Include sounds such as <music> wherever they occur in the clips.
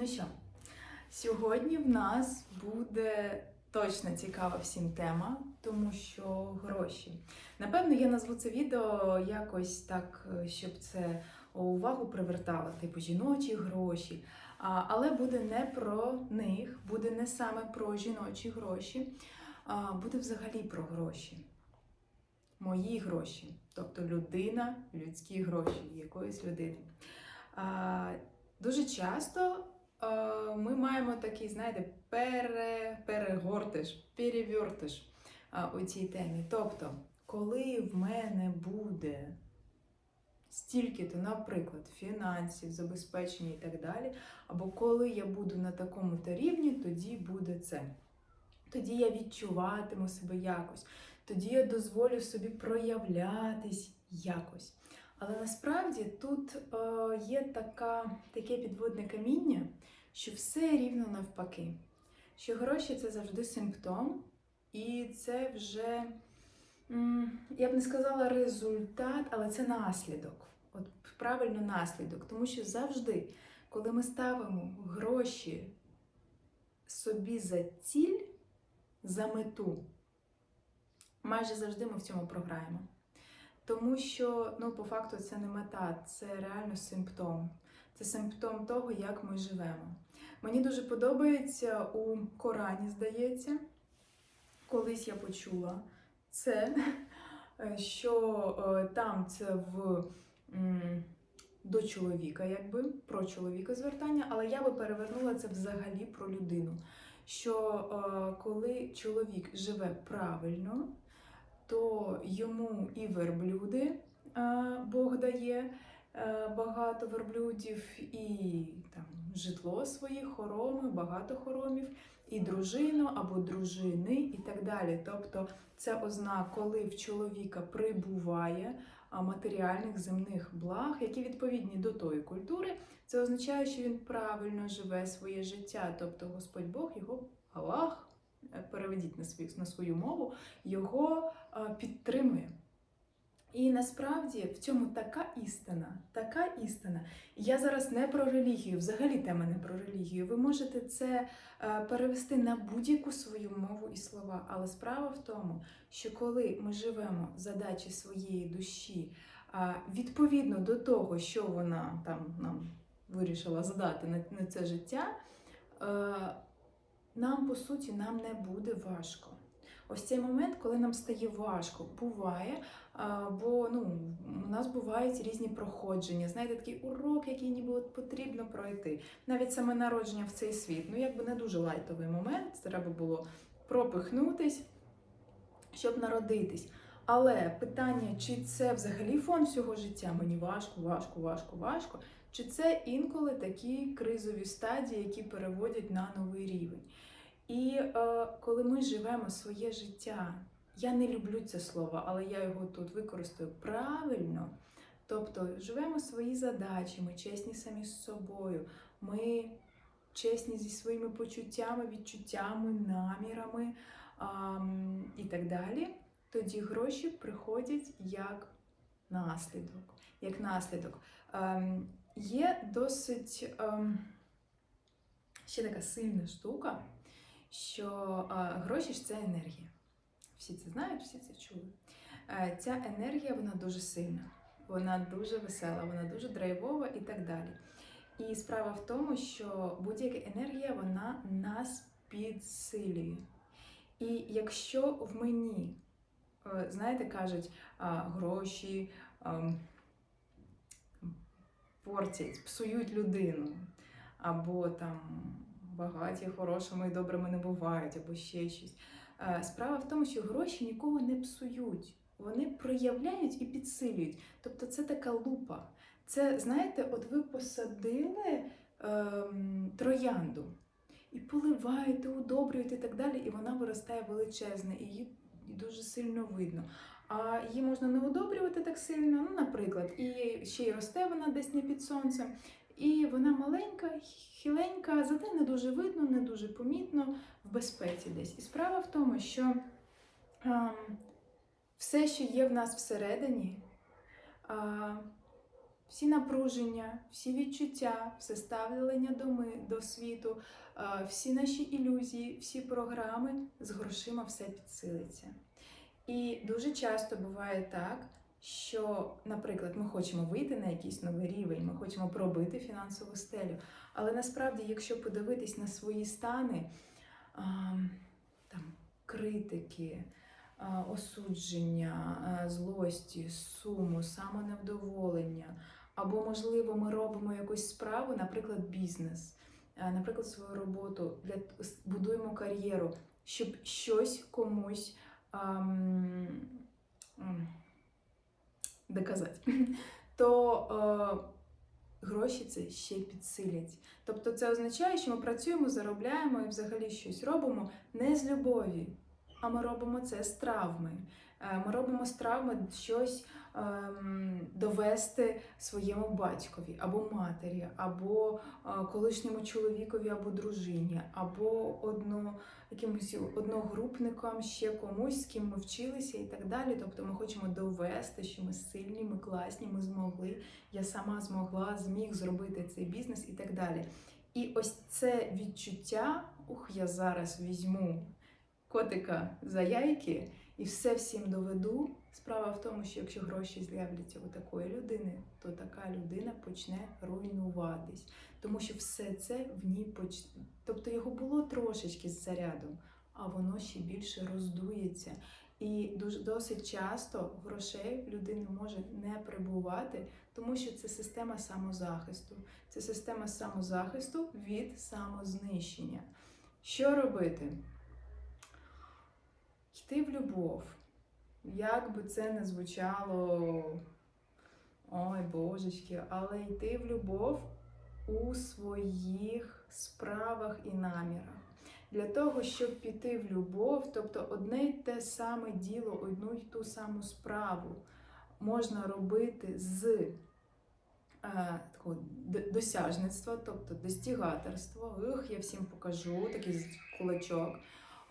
Ну що, сьогодні в нас буде точно цікава всім тема, тому що гроші. Напевно, я назву це відео якось так, е, щоб це увагу привертало, типу жіночі гроші. Але буде не про них, буде не саме про жіночі гроші, буде взагалі про гроші. Мої гроші, тобто людина, людські гроші якоїсь людини. Дуже часто ми маємо такий, знаєте, пере, перегортиш, перевертиш у цій темі. Тобто, коли в мене буде стільки-то, наприклад, фінансів, забезпечення і так далі, або коли я буду на такому-то рівні, тоді буде це. Тоді я відчуватиму себе якось, тоді я дозволю собі проявлятись якось. Але насправді тут е, є така, таке підводне каміння, що все рівно навпаки. Що гроші це завжди симптом, і це вже, я б не сказала результат, але це наслідок. От правильно наслідок. Тому що завжди, коли ми ставимо гроші собі за ціль, за мету, майже завжди ми в цьому програємо. Тому що, ну, по факту, це не мета, це реально симптом. Це симптом того, як ми живемо. Мені дуже подобається у Корані, здається, колись я почула це, що е, там це в до чоловіка, якби про чоловіка звертання, але я би перевернула це взагалі про людину. Що е, коли чоловік живе правильно, то йому і верблюди е, Бог дає е, багато верблюдів, і там житло своє, хороми, багато хоромів, і дружину або дружини, і так далі. Тобто це ознак, коли в чоловіка прибуває матеріальних земних благ, які відповідні до тої культури, це означає, що він правильно живе своє життя. Тобто Господь Бог, його Аллах, переведіть на свою, на свою мову, його е, підтримує. І насправді в цьому така істина, така істина. Я зараз не про релігію, взагалі тема не про релігію. Ви можете це е, перевести на будь-яку свою мову і слова. Але справа в тому, що коли ми живемо задачі своєї душі відповідно до того, що вона там нам вирішила задати на, на це життя, е, нам по суті нам не буде важко. Ось цей момент, коли нам стає важко, буває, бо ну, у нас бувають різні проходження. Знаєте, такий урок, який ніби от потрібно пройти. Навіть саме народження в цей світ. Ну, якби не дуже лайтовий момент, треба було пропихнутись, щоб народитись. Але питання, чи це взагалі фон всього життя? Мені важко, важко, важко, важко. Чи це інколи такі кризові стадії, які переводять на новий рівень? І е, коли ми живемо своє життя, я не люблю це слово, але я його тут використаю правильно. Тобто живемо свої задачі, ми чесні самі з собою, ми чесні зі своїми почуттями, відчуттями, намірами а, і так далі. Тоді гроші приходять як наслідок. Як наслідок. Ем, є досить ем, ще така сильна штука що гроші ж це енергія. Всі це знають, всі це чули. Е, ця енергія вона дуже сильна, вона дуже весела, вона дуже драйвова і так далі. І справа в тому, що будь-яка енергія вона нас підсилює. І якщо в мені, е, знаєте, кажуть, гроші ем, портять, псують людину, або там багаті, хорошими і добрими не бувають, або ще щось. Е, Справа в тому, що гроші нікого не псують, вони проявляють і підсилюють. Тобто це така лупа. Це, знаєте, от ви посадили ем, троянду і поливаєте, удобрюєте і так далі, і вона виростає величезна, і її дуже сильно видно. А її можна не удобрювати так сильно, ну, наприклад, і ще й росте вона десь не під сонцем. І вона маленька, хиленька, зате не дуже видно, не дуже помітно в безпеці десь. І справа в тому, що ем, все, що є в нас всередині, е, всі напруження, всі відчуття, все ставлення до, ми, до світу, е, всі наші ілюзії, всі програми з грошима все підсилиться. І дуже часто буває так, що, наприклад, ми хочемо вийти на якийсь новий рівень, ми хочемо пробити фінансову стелю. Але насправді, якщо подивитись на свої стани, там, критики, осудження, злості, суму, самоневдоволення, або, можливо, ми робимо якусь справу, наприклад, бізнес, наприклад, свою роботу, для, будуємо кар'єру, щоб щось комусь доказати, <laughs> то е, гроші це ще підсилять. Тобто це означає, що ми працюємо, заробляємо і взагалі щось робимо не з любові, а ми робимо це з травми. Е, Ми робимо з травми щось ем, довести своєму батькові або матері, або е, колишньому чоловікові, або дружині, або одно, якимось одногрупникам, ще комусь, з ким ми вчилися і так далі. Тобто ми хочемо довести, що ми сильні, ми класні, ми змогли, я сама змогла, зміг зробити цей бізнес і так далі. І ось це відчуття, ух, я зараз візьму котика за яйки і все всім доведу. Справа в тому, що якщо гроші з'являться у такої людини, то така людина почне руйнуватись, тому що все це в ній поч... Тобто його було трошечки з зарядом, а воно ще більше роздується. І дуже досить часто грошей в людини може не прибувати, тому що це система самозахисту. Це система самозахисту від самознищення. Що робити? Йти в любов. Як би це не звучало, ой божечки, але йти в любов у своїх справах і намірах. Для того, щоб піти в любов, тобто одне й те саме діло, одну й ту саму справу можна робити з е, такого досяжництва, тобто достігаторства. Ух, я всім покажу, такий кулачок.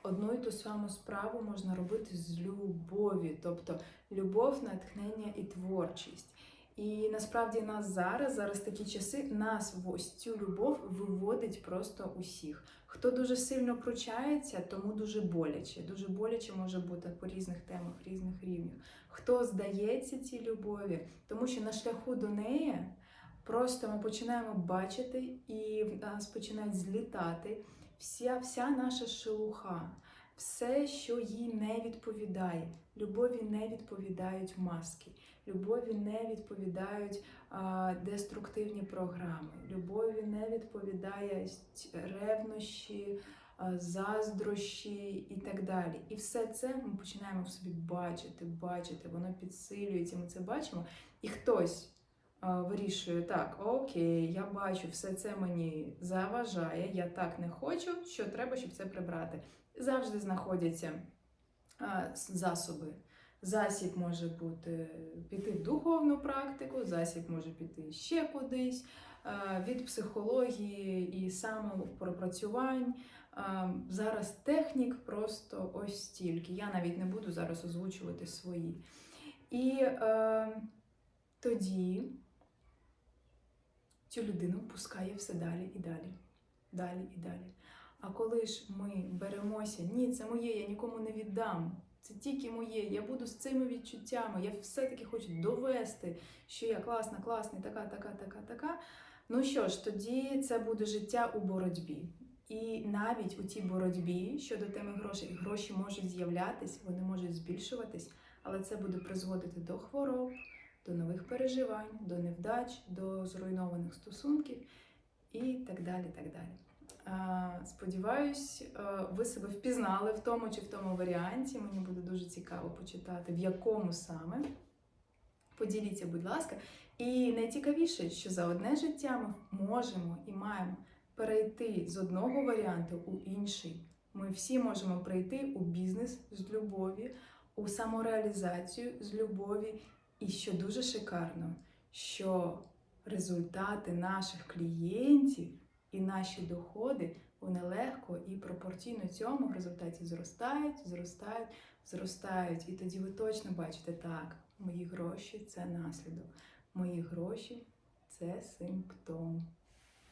Одну і ту саму справу можна робити з любові, тобто любов, натхнення і творчість. І насправді нас зараз, зараз такі часи, нас в ось цю любов виводить просто усіх. Хто дуже сильно кручається, тому дуже боляче. Дуже боляче може бути по різних темах, різних рівнях. Хто здається цій любові, тому що на шляху до неї просто ми починаємо бачити і нас починають злітати вся, вся наша шелуха, все, що їй не відповідає. Любові не відповідають маски, любові не відповідають а, деструктивні програми, любові не відповідає сть- ревнощі, заздрощі і так далі. І все це ми починаємо в собі бачити, бачити, воно підсилюється, ми це бачимо. І хтось вирішує, так, окей, я бачу, все це мені заважає, я так не хочу, що треба, щоб це прибрати. Завжди знаходяться засоби. Засіб може бути піти в духовну практику, засіб може піти ще кудись, від психології і самопропрацювань. Зараз технік просто ось стільки. Я навіть не буду зараз озвучувати свої. І е, тоді цю людину пускає все далі і далі, далі і далі. А коли ж ми беремося, ні, це моє, я нікому не віддам. Це тільки моє, я буду з цими відчуттями. Я все-таки хочу довести, що я класна, класний, така, така, така, така. Ну що ж, тоді це буде життя у боротьбі. І навіть у тій боротьбі щодо теми грошей, гроші можуть з'являтись, вони можуть збільшуватись, але це буде призводити до хвороб, до нових переживань, до невдач, до зруйнованих стосунків і так далі. так далі. Сподіваюсь, е, ви себе впізнали в тому чи в тому варіанті. Мені буде дуже цікаво почитати, в якому саме. Поділіться, будь ласка. І найцікавіше, що за одне життя ми можемо і маємо перейти з одного варіанту у інший. Ми всі можемо прийти у бізнес з любові, у самореалізацію з любові. І що дуже шикарно, що результати наших клієнтів і наші доходи вони легко і пропорційно цьому в результаті зростають, зростають, зростають. І тоді ви точно бачите, так, мої гроші це наслідок. мої гроші це симптом.